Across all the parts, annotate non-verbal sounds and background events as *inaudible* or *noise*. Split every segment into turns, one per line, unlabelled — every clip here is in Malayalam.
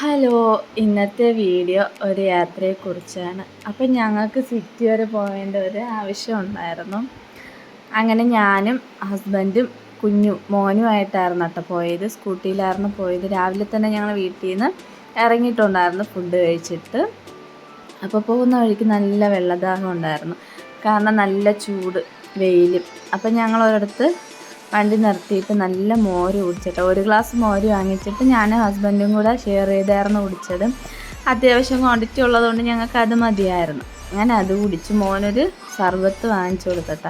ഹലോ ഇന്നത്തെ വീഡിയോ ഒരു യാത്രയെക്കുറിച്ചാണ്. അപ്പം ഞങ്ങൾക്ക് സിറ്റി വരെ പോകേണ്ട ഒരു ആവശ്യമുണ്ടായിരുന്നു അങ്ങനെ ഞാനും ഹസ്ബൻഡും കുഞ്ഞും മോനുമായിട്ടായിരുന്നു കേട്ടോ പോയത്. സ്കൂട്ടിയിലായിരുന്നു പോയത്. രാവിലെ തന്നെ ഞങ്ങൾ വീട്ടിൽ നിന്ന് ഇറങ്ങിയിട്ടുണ്ടായിരുന്നു ഫുഡ് കഴിച്ചിട്ട്. അപ്പോൾ പോകുന്ന വഴിക്ക് നല്ല വെള്ളദാഹം ഉണ്ടായിരുന്നു. കാരണം നല്ല ചൂട് വെയിലും. അപ്പം ഞങ്ങൾ ഒരിടത്ത് വണ്ടി നിർത്തിയിട്ട് നല്ല മോര് കുടിച്ചിട്ട് ഒരു ഗ്ലാസ് മോര് വാങ്ങിച്ചിട്ട് ഞാൻ ഹസ്ബൻഡും കൂടെ ഷെയർ ചെയ്തായിരുന്നു കുടിച്ചത്. അത്യാവശ്യം ക്വാണ്ടിറ്റി ഉള്ളതുകൊണ്ട് ഞങ്ങൾക്ക് അത് മതിയായിരുന്നു. അങ്ങനെ അത് കുടിച്ച് മോനൊരു സർബത്ത് വാങ്ങിച്ചു കൊടുത്തട്ട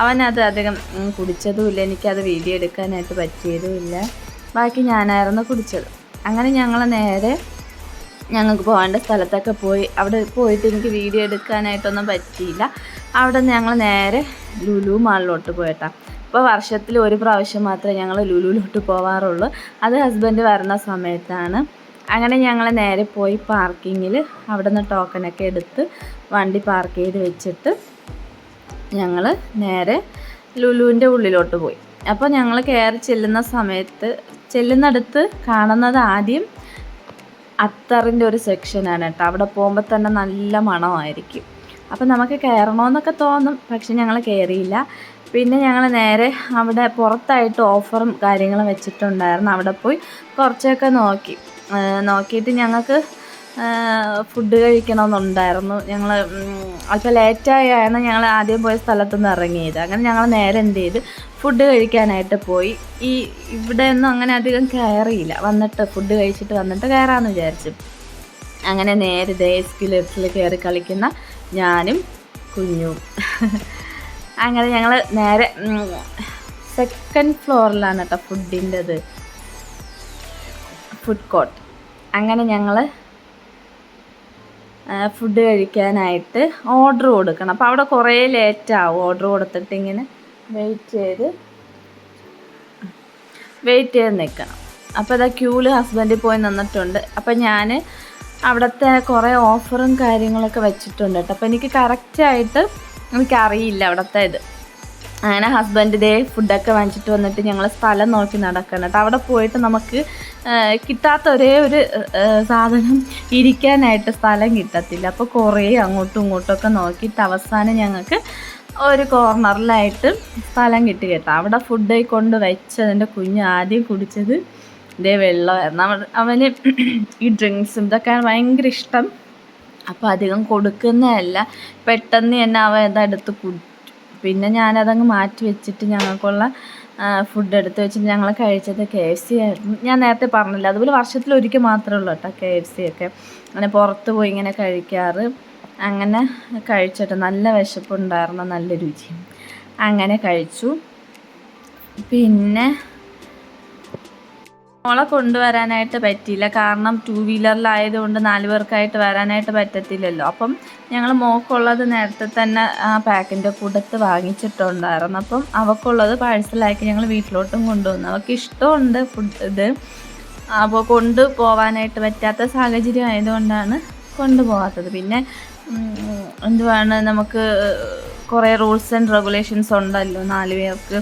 അവനത് അധികം കുടിച്ചതുമില്ല. എനിക്കത് വീഡിയോ എടുക്കാനായിട്ട് പറ്റിയതുമില്ല. ബാക്കി ഞാനായിരുന്നു കുടിച്ചത്. അങ്ങനെ ഞങ്ങൾ നേരെ ഞങ്ങൾക്ക് പോകേണ്ട സ്ഥലത്തൊക്കെ പോയി. അവിടെ പോയിട്ട് എനിക്ക് വീഡിയോ എടുക്കാനായിട്ടൊന്നും പറ്റിയില്ല. അവിടെ നിന്ന് ഞങ്ങൾ നേരെ ലുലു മാളിലോട്ട് പോയിട്ടാ ഇപ്പോൾ വർഷത്തിൽ ഒരു പ്രാവശ്യം മാത്രമേ ഞങ്ങൾ ലുലുവിലോട്ട് പോവാറുള്ളൂ. അത് ഹസ്ബൻഡ് വരുന്ന സമയത്താണ്. അങ്ങനെ ഞങ്ങൾ നേരെ പോയി പാർക്കിങ്ങിൽ അവിടെ നിന്ന് ടോക്കനൊക്കെ എടുത്ത് വണ്ടി പാർക്ക് ചെയ്ത് വെച്ചിട്ട് ഞങ്ങൾ നേരെ ലുലുവിന്റെ ഉള്ളിലോട്ട് പോയി. അപ്പോൾ ഞങ്ങൾ കയറി ചെല്ലുന്ന സമയത്ത് ചെല്ലുന്നിടത്ത് കാണുന്നത് ആദ്യം അത്തറിന്റെ ഒരു സെക്ഷനാണ് കേട്ടോ. അവിടെ പോകുമ്പോൾ തന്നെ നല്ല മണമായിരിക്കും. അപ്പോൾ നമുക്ക് കയറണമെന്നൊക്കെ തോന്നും പക്ഷെ ഞങ്ങൾ കയറിയില്ല പിന്നെ ഞങ്ങൾ നേരെ അവിടെ പുറത്തായിട്ട് ഓഫറും കാര്യങ്ങളും വെച്ചിട്ടുണ്ടായിരുന്നു. അവിടെ പോയി കുറച്ചൊക്കെ നോക്കി. നോക്കിയിട്ട് ഞങ്ങൾക്ക് ഫുഡ് കഴിക്കണമെന്നുണ്ടായിരുന്നു. ഞങ്ങൾ അല്പം ലേറ്റായാണ് ഞങ്ങൾ ആദ്യം പോയ സ്ഥലത്തുനിന്ന് ഇറങ്ങിയത്. അങ്ങനെ ഞങ്ങൾ നേരെ എന്ത് ചെയ്ത് ഫുഡ് കഴിക്കാനായിട്ട് പോയി. ഈ ഇവിടെ ഒന്നും അങ്ങനെ അധികം കയറിയില്ല. വന്നിട്ട് ഫുഡ് കഴിച്ചിട്ട് വന്നിട്ട് കയറാമെന്ന് വിചാരിച്ചു. അങ്ങനെ നേരെ ദേ എസ്കിലേറ്ററിൽ കയറി കളിക്കുന്ന ഞാനും കുഞ്ഞും. *laughs* അങ്ങനെ ഞങ്ങൾ നേരെ സെക്കൻഡ് ഫ്ലോറിലാണ് കേട്ടോ ഫുഡിന്റെത് ഫുഡ് കോർട്ട് അങ്ങനെ ഞങ്ങൾ ഫുഡ് കഴിക്കാനായിട്ട് ഓർഡർ കൊടുക്കണം. അപ്പോൾ അവിടെ കുറേ ലേറ്റാവും ഓർഡർ കൊടുത്തിട്ട് ഇങ്ങനെ വെയിറ്റ് ചെയ്ത് വെയിറ്റ് ചെയ്ത് നിൽക്കണം അപ്പോൾ അതാ ക്യൂൽ ഹസ്ബൻഡ് പോയി നിന്നിട്ടുണ്ട്. അപ്പോൾ ഞാൻ അവിടുത്തെ കുറേ ഓഫറും കാര്യങ്ങളൊക്കെ വെച്ചിട്ടുണ്ട് കേട്ടോ അപ്പോൾ എനിക്ക് കറക്റ്റായിട്ട് എനിക്കറിയില്ല അവിടുത്തെ ഇത്. അങ്ങനെ ഹസ്ബൻഡ് ഇതേ ഫുഡൊക്കെ വാങ്ങിച്ചിട്ട് വന്നിട്ട് ഞങ്ങൾ സ്ഥലം നോക്കി നടക്കണം കേട്ടോ. അവിടെ പോയിട്ട് നമുക്ക് കിട്ടാത്ത ഒരേ ഒരു സാധനം ഇരിക്കാനായിട്ട് സ്ഥലം കിട്ടത്തില്ല. അപ്പോൾ കുറേ അങ്ങോട്ടും ഒക്കെ നോക്കിയിട്ട് അവസാനം ഞങ്ങൾക്ക് ഒരു കോർണറിലായിട്ട് സ്ഥലം കിട്ടി കേട്ടോ. അവിടെ ഫുഡ് കൊണ്ട് വെച്ചതിന്റെ കുഞ്ഞ് ആദ്യം കുടിച്ചത് ഇതേ വെള്ളമായിരുന്നു. അവന് ഈ ഡ്രിങ്ക്സും ഇതൊക്കെ ഭയങ്കര ഇഷ്ടം. അപ്പോൾ അധികം കൊടുക്കുന്നതല്ല. പെട്ടെന്ന് തന്നെ അവ ഇതെടുത്ത് കുടിച്ചു പിന്നെ ഞാനതങ്ങ് മാറ്റി വെച്ചിട്ട് ഞങ്ങൾക്കുള്ള ഫുഡ് എടുത്ത് വെച്ചിട്ട് ഞങ്ങൾ കഴിച്ചത് കെ എഫ് സി ആയിരുന്നു. ഞാൻ നേരത്തെ പറഞ്ഞില്ല അതുപോലെ വർഷത്തിൽ ഒരിക്കൽ മാത്രമേ ഉള്ളൂ കേട്ടോ കെ എഫ് സി ഒക്കെ. അങ്ങനെ പുറത്ത് പോയി ഇങ്ങനെ കഴിക്കാറ്. അങ്ങനെ കഴിച്ചിട്ട് നല്ല വിശപ്പുണ്ടായിരുന്നു നല്ല രുചിയും. അങ്ങനെ കഴിച്ചു. പിന്നെ മോളെ കൊണ്ടുവരാനായിട്ട് പറ്റിയില്ല. കാരണം ടൂ വീലറിലായതുകൊണ്ട് നാല് പേർക്കായിട്ട് വരാനായിട്ട് പറ്റത്തില്ലല്ലോ. അപ്പം ഞങ്ങൾ മോക്കുള്ളത് നേരത്തെ തന്നെ ആ പാക്കിന്റെ കൂടത്ത് വാങ്ങിച്ചിട്ടുണ്ടായിരുന്നു. അപ്പം അവക്കുള്ളത് പാഴ്സലാക്കി ഞങ്ങൾ വീട്ടിലോട്ടും കൊണ്ടുവന്നു. അവൾക്ക് ഇഷ്ടമുണ്ട് ഫുഡ് ഇത്. അപ്പോൾ കൊണ്ട് പോവാനായിട്ട് പറ്റാത്ത സാഹചര്യം ആയതുകൊണ്ടാണ് കൊണ്ടുപോകാത്തത് പിന്നെ എന്തുവാണ് നമുക്ക് കുറേ റൂൾസ് ആൻഡ് റെഗുലേഷൻസ് ഉണ്ടല്ലോ നാല് പേർക്ക്.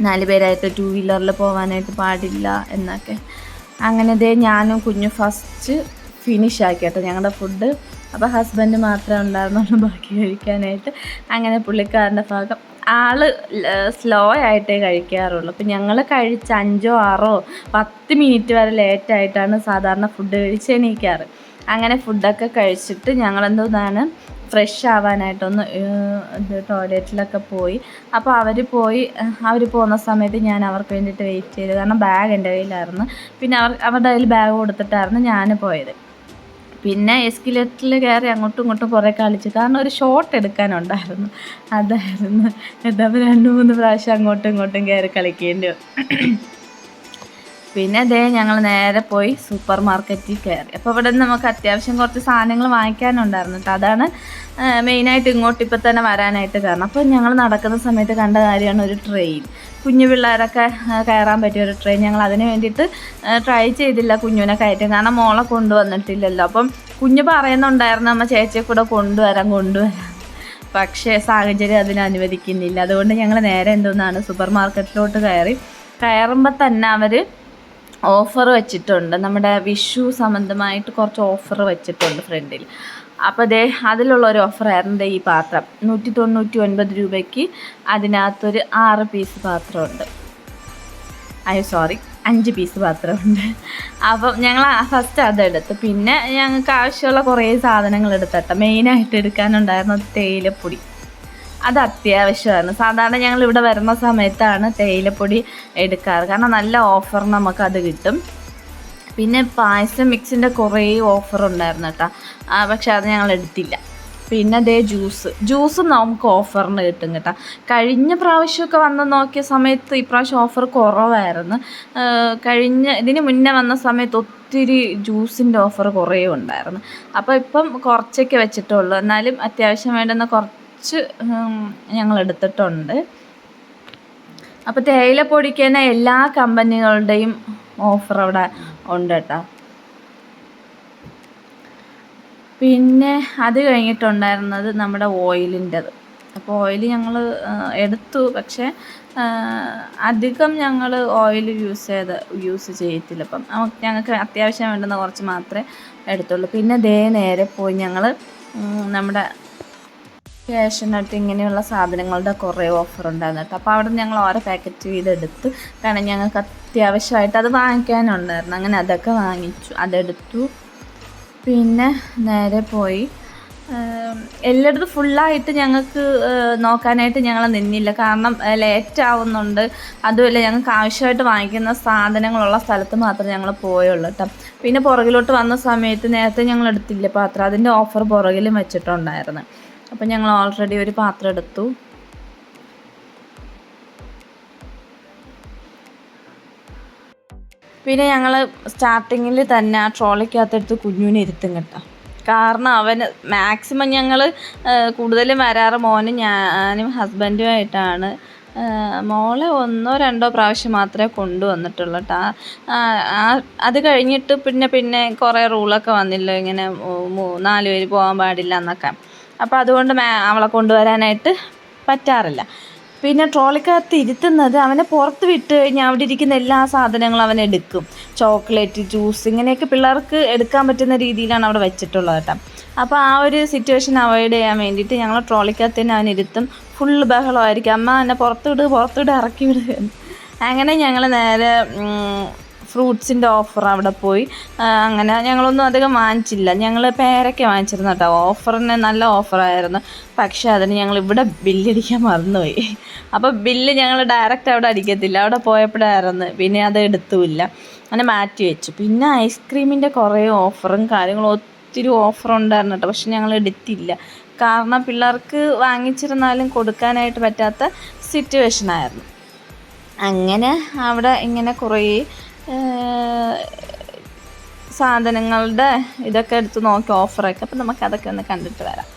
നാല് പേരായിട്ട് ടു വീലറിൽ പോകാനായിട്ട് പാടില്ല എന്നൊക്കെ. അങ്ങനെ ദേ ഞാനും കുഞ്ഞു ഫസ്റ്റ് ഫിനിഷ് ആക്കി കേട്ടോ ഞങ്ങളുടെ ഫുഡ് അപ്പോൾ ഹസ്ബൻഡ് മാത്രമേ ഉണ്ടായിരുന്നുള്ളൂ ബാക്കി കഴിക്കാനായിട്ട്. അങ്ങനെ പുള്ളിക്കാരന്റെ ഭാഗം ആൾ സ്ലോ ആയിട്ടേ കഴിക്കാറുള്ളൂ. അപ്പം ഞങ്ങൾ കഴിച്ച അഞ്ചോ ആറോ പത്ത് മിനിറ്റ് വരെ ലേറ്റായിട്ടാണ് സാധാരണ ഫുഡ് കഴിച്ച് എണീക്കാറ്. അങ്ങനെ ഫുഡൊക്കെ കഴിച്ചിട്ട് ഞങ്ങളെന്തോന്നാണ് ഫ്രഷ് ആവാനായിട്ടൊന്ന് ടോയ്ലറ്റിലൊക്കെ പോയി. അപ്പോൾ അവർ പോയി അവർ പോകുന്ന സമയത്ത് ഞാൻ അവർക്ക് വേണ്ടിയിട്ട് വെയിറ്റ് ചെയ്തു. കാരണം ബാഗ് എന്റെ കയ്യിലായിരുന്നു. പിന്നെ അവർ അവരുടെ കയ്യിൽ ബാഗ് കൊടുത്തിട്ടായിരുന്നു ഞാൻ പോയത്. പിന്നെ എസ്കിലേറ്ററിൽ കയറി അങ്ങോട്ടും ഇങ്ങോട്ടും കുറേ കളിച്ചു. കാരണം ഒരു ഷോട്ട് എടുക്കാനുണ്ടായിരുന്നു. അതായിരുന്നു. എന്താ രണ്ട് മൂന്ന് പ്രാവശ്യം അങ്ങോട്ടും ഇങ്ങോട്ടും കയറി കളിക്കേണ്ടി. പിന്നെ അതേ ഞങ്ങൾ നേരെ പോയി സൂപ്പർ മാർക്കറ്റിൽ കയറി അപ്പോൾ ഇവിടെ നിന്ന് നമുക്ക് അത്യാവശ്യം കുറച്ച് സാധനങ്ങൾ വാങ്ങിക്കാനുണ്ടായിരുന്നു കേട്ടോ അതാണ് മെയിനായിട്ട് ഇങ്ങോട്ട് ഇപ്പം തന്നെ വരാനായിട്ട് കാരണം. അപ്പോൾ ഞങ്ങൾ നടക്കുന്ന സമയത്ത് കണ്ട കാര്യമാണ് ഒരു ട്രെയിൻ കുഞ്ഞു പിള്ളേരൊക്കെ കയറാൻ പറ്റിയ ഒരു ട്രെയിൻ ഞങ്ങൾ അതിന് വേണ്ടിയിട്ട് ട്രൈ ചെയ്തില്ല കുഞ്ഞുവിനെ കയറ്റാൻ. കാരണം മോളെ കൊണ്ടുവന്നിട്ടില്ലല്ലോ. അപ്പം കുഞ്ഞു പറയുന്നുണ്ടായിരുന്നു അമ്മ ചേച്ചിയെ കൂടെ കൊണ്ടുവരാം കൊണ്ടുവരാം. പക്ഷേ സാഹചര്യം അതിന് അനുവദിക്കുന്നില്ല. അതുകൊണ്ട് ഞങ്ങൾ നേരെ എന്തോന്നാണ് സൂപ്പർ മാർക്കറ്റിലോട്ട് കയറി. കയറുമ്പോൾ തന്നെ അവർ ഓഫർ വെച്ചിട്ടുണ്ട്. നമ്മുടെ വിഷു സംബന്ധമായിട്ട് കുറച്ച് ഓഫർ വെച്ചിട്ടുണ്ട് ഫ്രണ്ടിൽ. അപ്പോൾ ദേ അതിലുള്ള ഒരു ഓഫറായിരുന്നു ദേ ഈ പാത്രം. നൂറ്റി തൊണ്ണൂറ്റി ഒൻപത് രൂപയ്ക്ക് അതിനകത്തൊരു ആറ് പീസ് പാത്രമുണ്ട്. I sorry. അഞ്ച് പീസ് പാത്രമുണ്ട്. അപ്പം ഞങ്ങൾ ഫസ്റ്റ് അതെടുത്ത് പിന്നെ ഞങ്ങൾക്ക് ആവശ്യമുള്ള കുറേ സാധനങ്ങൾ എടുത്തട്ടെ മെയിനായിട്ട് എടുക്കാനുണ്ടായിരുന്നത് തേയിലപ്പൊടി. അത് അത്യാവശ്യമാണ്. സാധാരണ ഞങ്ങൾ ഇവിടെ വരുന്ന സമയത്താണ് തേയിലപ്പൊടി എടുക്കാറ്. കാരണം നല്ല ഓഫർ നമുക്കത് കിട്ടും. പിന്നെ പായസം മിക്സിന്റെ കുറേ ഓഫർ ഉണ്ടായിരുന്നു കേട്ടോ. പക്ഷെ അത് ഞങ്ങൾ എടുത്തില്ല. പിന്നെ അതേ ജ്യൂസ് ജ്യൂസ് നമുക്ക് ഓഫറിന് കിട്ടും കേട്ടോ. കഴിഞ്ഞ പ്രാവശ്യമൊക്കെ വന്ന് നോക്കിയ സമയത്ത് ഇപ്രാവശ്യം ഓഫർ കുറവായിരുന്നു. കഴിഞ്ഞ ഇതിന് മുന്നേ വന്ന സമയത്ത് ഒത്തിരി ജ്യൂസിന്റെ ഓഫർ കുറേ ഉണ്ടായിരുന്നു. അപ്പോൾ ഇപ്പം കുറച്ചൊക്കെ വെച്ചിട്ടുള്ളൂ. എന്നാലും അത്യാവശ്യം വേണ്ടുന്ന കുറച്ച് ഉം, ഞങ്ങൾ എടുത്തിട്ടുണ്ട്. അപ്പോൾ തേയില പൊടിക്കുന്ന എല്ലാ കമ്പനികളുടെയും ഓഫർ അവിടെ ഉണ്ട് കേട്ടോ. പിന്നെ അത് കഴിഞ്ഞിട്ടുണ്ടായിരുന്നത് നമ്മുടെ ഓയിലിന്റെത്. അപ്പോൾ ഓയിൽ ഞങ്ങൾ എടുത്തു. പക്ഷേ അധികം ഞങ്ങൾ ഓയിൽ യൂസ് ചെയ്ത് യൂസ് ചെയ്യത്തില്ല. അപ്പം നമുക്ക് ഞങ്ങൾക്ക് അത്യാവശ്യം വേണ്ടുന്ന കുറച്ച് മാത്രമേ എടുത്തുള്ളൂ. പിന്നെ ദേ നേരെ പോയി ഞങ്ങൾ നമ്മുടെ ക്യാഷിനട്ട് ഇങ്ങനെയുള്ള സാധനങ്ങളുടെ കുറേ ഓഫർ ഉണ്ടായിരുന്നു കേട്ടോ അപ്പോൾ അവിടെ ഞങ്ങൾ ഓരോ പാക്കറ്റ് വീതെടുത്ത്. കാരണം ഞങ്ങൾക്ക് അത്യാവശ്യമായിട്ട് അത് വാങ്ങിക്കാനുണ്ടായിരുന്നു. അങ്ങനെ അതൊക്കെ വാങ്ങിച്ചു അതെടുത്തു. പിന്നെ നേരെ പോയി. എല്ലായിടത്തും ഫുള്ളായിട്ട് ഞങ്ങൾക്ക് നോക്കാനായിട്ട് ഞങ്ങൾ നിന്നില്ല. കാരണം ലേറ്റ് ആവുന്നുണ്ട്. അതുമല്ല ഞങ്ങൾക്ക് ആവശ്യമായിട്ട് വാങ്ങിക്കുന്ന സാധനങ്ങളുള്ള സ്ഥലത്ത് മാത്രമേ ഞങ്ങൾ പോയുള്ളൂ കേട്ടോ പിന്നെ പുറകിലോട്ട് വന്ന സമയത്ത് നേരത്തെ ഞങ്ങൾ എടുത്തില്ല പാത്രം അതിന്റെ ഓഫർ പുറകിലും വെച്ചിട്ടുണ്ടായിരുന്നു. അപ്പം ഞങ്ങൾ ഓൾറെഡി ഒരു പാത്രം എടുത്തു. പിന്നെ ഞങ്ങൾ സ്റ്റാർട്ടിങ്ങിൽ തന്നെ ആ ട്രോളിക്കകത്തെടുത്ത് കുഞ്ഞുവിനെ ഇരുത്തും കേട്ടോ. കാരണം അവന് മാക്സിമം ഞങ്ങൾ കൂടുതലും വരാറ് മോനും ഞാനും ഹസ്ബൻഡുമായിട്ടാണ് മോളെ ഒന്നോ രണ്ടോ പ്രാവശ്യം മാത്രമേ കൊണ്ടുവന്നിട്ടുള്ളൂ കേട്ടോ അത് കഴിഞ്ഞിട്ട് പിന്നെ പിന്നെ കുറേ റൂളൊക്കെ വന്നില്ലോ ഇങ്ങനെ നാല് പേര് പോകാൻ പാടില്ല എന്നൊക്കെ. അപ്പോൾ അതുകൊണ്ട് അവളെ കൊണ്ടുവരാനായിട്ട് പറ്റാറില്ല. പിന്നെ ട്രോളിക്കകത്ത് ഇരുത്തുന്നത് അവനെ പുറത്ത് വിട്ട് കഴിഞ്ഞാൽ അവിടെ ഇരിക്കുന്ന എല്ലാ സാധനങ്ങളും അവൻ എടുക്കും. ചോക്ലേറ്റ് ജ്യൂസ് ഇങ്ങനെയൊക്കെ പിള്ളേർക്ക് എടുക്കാൻ പറ്റുന്ന രീതിയിലാണ് അവിടെ വെച്ചിട്ടുള്ളത് കേട്ടോ. അപ്പോൾ ആ ഒരു സിറ്റുവേഷൻ അവോയ്ഡ് ചെയ്യാൻ വേണ്ടിയിട്ട് ഞങ്ങൾ ട്രോളിക്കകത്ത് തന്നെ അവൻ ഇരുത്തും. ഫുള്ള് ബഹളമായിരിക്കും. അമ്മ എന്നെ പുറത്തുവിട് പുറത്തുവിട് പുറത്ത് ഇറക്കി വിടുക അങ്ങനെ ഞങ്ങൾ നേരെ ഫ്രൂട്ട്സിന്റെ ഓഫർ അവിടെ പോയി. അങ്ങനെ ഞങ്ങളൊന്നും അധികം വാങ്ങിച്ചില്ല. ഞങ്ങൾ പേരൊക്കെ വാങ്ങിച്ചിരുന്നു കേട്ടോ. ഓഫറിന് നല്ല ഓഫറായിരുന്നു പക്ഷേ അതിന് ഞങ്ങൾ ഇവിടെ ബില്ലടിക്കാൻ മറന്നുപോയി. അപ്പോൾ ബില്ല് ഞങ്ങൾ ഡയറക്റ്റ് അവിടെ അടിക്കത്തില്ല. അവിടെ പോയപ്പോഴായിരുന്നു. പിന്നെ അത് എടുത്തുമില്ല. അങ്ങനെ മാറ്റി വെച്ചു. പിന്നെ ഐസ്ക്രീമിന്റെ കുറേ ഓഫറും കാര്യങ്ങളും ഒത്തിരി ഓഫർ ഉണ്ടായിരുന്നു കേട്ടോ. പക്ഷെ ഞങ്ങൾ എടുത്തില്ല. കാരണം പിള്ളേർക്ക് വാങ്ങിച്ചിരുന്നാലും കൊടുക്കാനായിട്ട് പറ്റാത്ത സിറ്റുവേഷൻ ആയിരുന്നു. അങ്ങനെ അവിടെ ഇങ്ങനെ കുറേ സാധനങ്ങളുടെ ഇതൊക്കെ എടുത്ത് നോക്കി ഓഫറൊക്കെ. അപ്പം നമുക്ക് അതൊക്കെ ഒന്ന് കണ്ടിട്ട് വരാം.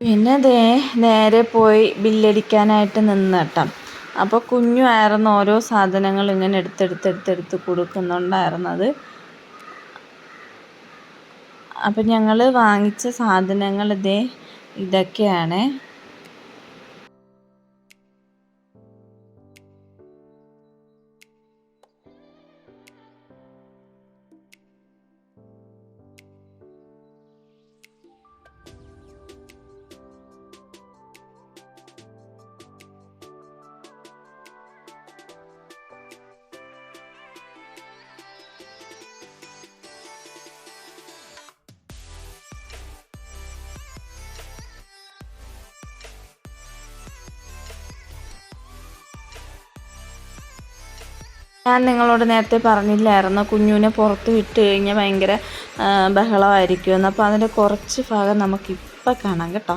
പിന്നെ ദേ നേരെ പോയി ബില്ലടിക്കാനായിട്ട് നിന്ന് കേട്ടോ. അപ്പോൾ കുഞ്ഞുമായിരുന്നു ഓരോ സാധനങ്ങൾ ഇങ്ങനെ എടുത്തെടുത്തെടുത്തെടുത്ത് കൊടുക്കുന്നുണ്ടായിരുന്നത്. അപ്പം ഞങ്ങൾ വാങ്ങിച്ച സാധനങ്ങൾ ഇതേ ഇതൊക്കെയാണ്. ഞാൻ നിങ്ങളോട് നേരത്തെ പറഞ്ഞില്ലായിരുന്നു. കുഞ്ഞുവിനെ പുറത്ത് വിട്ട് കഴിഞ്ഞാൽ ഭയങ്കര ബഹളമായിരിക്കുമെന്ന് അപ്പോൾ അതിന്റെ കുറച്ച് ഭാഗം നമുക്കിപ്പോൾ കാണാം കേട്ടോ.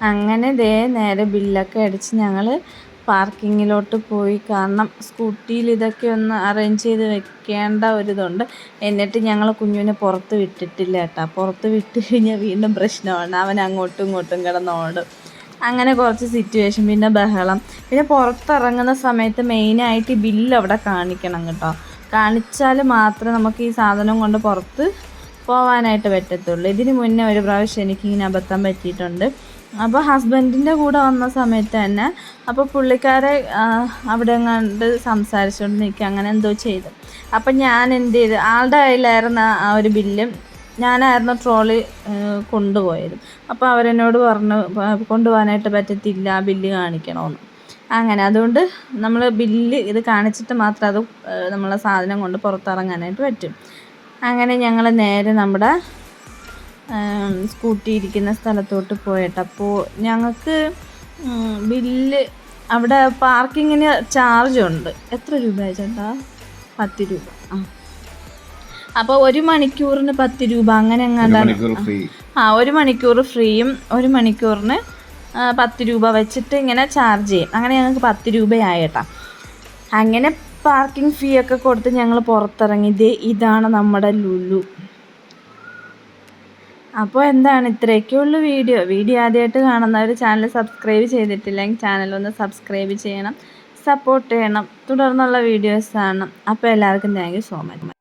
അങ്ങനെ ദേ നേരെ ബില്ലൊക്കെ അടിച്ച് ഞങ്ങൾ പാർക്കിങ്ങിലോട്ട് പോയി. കാരണം സ്കൂട്ടിയിൽ ഇതൊക്കെ ഒന്ന് അറേഞ്ച് ചെയ്ത് വെക്കേണ്ട ഒരിതുണ്ട്. എന്നിട്ട് ഞങ്ങൾ കുഞ്ഞുവിനെ പുറത്ത് വിട്ടിട്ടില്ല കേട്ടോ. പുറത്ത് വിട്ട് കഴിഞ്ഞാൽ വീണ്ടും പ്രശ്നമാണ്. അവൻ അങ്ങോട്ടും ഇങ്ങോട്ടും കിടന്നോടും അങ്ങനെ കുറച്ച് സിറ്റുവേഷൻ പിന്നെ ബഹളം. പിന്നെ പുറത്തിറങ്ങുന്ന സമയത്ത് മെയിനായിട്ട് ബില്ല് അവിടെ കാണിക്കണം കേട്ടോ. കാണിച്ചാൽ മാത്രമേ നമുക്ക് ഈ സാധനം കൊണ്ട് പുറത്ത് പോവാനായിട്ട് പറ്റത്തുള്ളൂ. ഇതിന് മുന്നേ ഒരു പ്രാവശ്യം എനിക്കിങ്ങനെ അബദ്ധം പറ്റിയിട്ടുണ്ട്. അപ്പോൾ ഹസ്ബൻഡിന്റെ കൂടെ വന്ന സമയത്ത് തന്നെ അപ്പോൾ പുള്ളിക്കാരെ അവിടെ കണ്ട് സംസാരിച്ചുകൊണ്ട് നിൽക്കുക അങ്ങനെ എന്തോ ചെയ്തു. അപ്പം ഞാൻ എന്ത് ചെയ്തു? ആളുടെ കയ്യിലായിരുന്ന ആ ഒരു ബില്ലും ഞാനായിരുന്നു ട്രോളി കൊണ്ടുപോയത്. അപ്പോൾ അവരെന്നോട് പറഞ്ഞു "പ- കൊണ്ടുപോകാനായിട്ട് പറ്റത്തില്ല ആ ബില്ല് കാണിക്കണമെന്ന് അങ്ങനെ. അതുകൊണ്ട് നമ്മൾ ബില്ല് ഇത് കാണിച്ചിട്ട് മാത്രം അത് നമ്മളെ സാധനം കൊണ്ട് പുറത്തിറങ്ങാനായിട്ട് പറ്റും. അങ്ങനെ ഞങ്ങൾ നേരെ നമ്മുടെ സ്കൂട്ടി ഇരിക്കുന്ന സ്ഥലത്തോട്ട് പോയിട്ട് അപ്പോൾ ഞങ്ങൾക്ക് ബില്ല് അവിടെ പാർക്കിങ്ങിന് ചാർജ് ഉണ്ട്. എത്ര രൂപയാണ് ചേട്ടാ? പത്ത് രൂപ. ആ. അപ്പോൾ ഒരു മണിക്കൂറിന് പത്ത് രൂപ. അങ്ങനെ എങ്ങാണ്ടാണ് ആ ഒരു മണിക്കൂർ ഫ്രീയും ഒരു മണിക്കൂറിന് പത്ത് രൂപ വെച്ചിട്ട് ഇങ്ങനെ ചാർജ് ചെയ്യും. അങ്ങനെ ഞങ്ങൾക്ക് പത്ത് രൂപയായിട്ടാ അങ്ങനെ പാർക്കിംഗ് ഫീ ഒക്കെ കൊടുത്ത് ഞങ്ങൾ പുറത്തിറങ്ങി. ദേ ഇതാണ് നമ്മുടെ ലുലു. അപ്പോൾ എന്താണ്? ഇത്രയൊക്കെ ഉള്ളൂ വീഡിയോ. വീഡിയോ ആദ്യമായിട്ട് കാണുന്നവർ ചാനൽ സബ്സ്ക്രൈബ് ചെയ്തിട്ടില്ലെങ്കിൽ ചാനൽ ഒന്ന് സബ്സ്ക്രൈബ് ചെയ്യണം സപ്പോർട്ട് ചെയ്യണം. തുടർന്നുള്ള വീഡിയോസ് കാണണം അപ്പോൾ എല്ലാവർക്കും താങ്ക് സോ മച്ച്